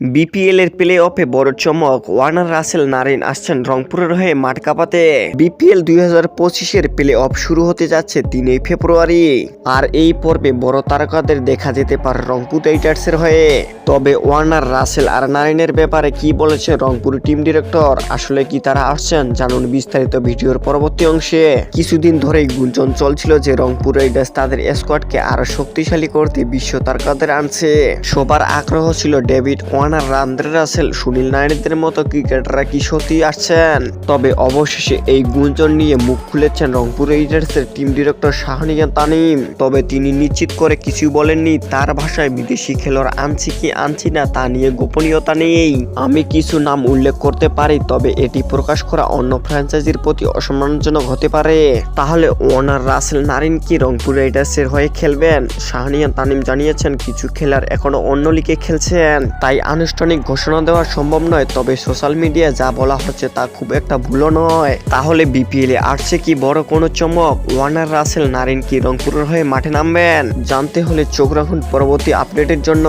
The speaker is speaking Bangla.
বিপিএল এর প্লে অফে বড় চমক। ওয়ার্নার রাসেল নারিন আসছেন রংপুরের হয়ে মাঠ কাঁপাতে। বিপিএল দুই হাজার পঁচিশের প্লে অফ শুরু হতে যাচ্ছে তিনই ফেব্রুয়ারি। আর এই পর্বে বড় তারকাদের দেখা যেতে পারে রংপুর রাইডার্সের হয়ে। তবে ওয়ার্নার রাসেল আর নারিনের ব্যাপারে কি বলেছে রংপুর টিম ডিরেক্টর? আসলে কি তারা আসছেন? জানুন বিস্তারিত ভিডিওর পরবর্তী অংশে। কিছুদিন ধরেই গুঞ্জন চলছিল যে রংপুর রাইডার্স তাদের স্কোয়াডকে আরও শক্তিশালী করতে বিশ্ব তারকাদের আনছে। সবার আগ্রহ ছিল David Warner Andre Russell, Sunil নারিনদের মতো ক্রিকেটাররা কি সত্যি আসছেন? তবে অবশেষে এই গুঞ্জন নিয়ে মুখ খুলেছেন রংপুর রাইডার্সের টিম ডিরেক্টর শাহনিয়া তানিম। তবে তিনি নিশ্চিত করে কিছু বলেননি, তার ভাষায় বিদেশি খেলোয়াড় আনছি কি আনছি না তা নিয়ে গোপনীয়তা নেই। আমি কিছু নাম উল্লেখ করতে পারি, তবে এটি প্রকাশ করা অন্য ফ্র্যাঞ্চাইজির প্রতি অসম্মানজনক হতে পারে। তাহলে ওনার রাসেল নারিন কি রংপুর রাইডার্সের হয়ে খেলবেন? শাহনিয়া তানিম জানিয়েছেন, কিছু খেলার এখনও অন্য লিগে খেলছেন, তাই আনুষ্ঠানিক ঘোষণা দেওয়া সম্ভব নয়, তবে সোশ্যাল মিডিয়ায় যা বলা হচ্ছে তা খুব একটা ভুলও নয়। তাহলে বিপিএল এ আসছে কি বড় কোনো চমক? ওয়ার্নার রাসেল নারিন কি রংপুরের হয়ে মাঠে নামবেন? জানতে হলে চোখ রাখুন পরবর্তী আপডেটের জন্য।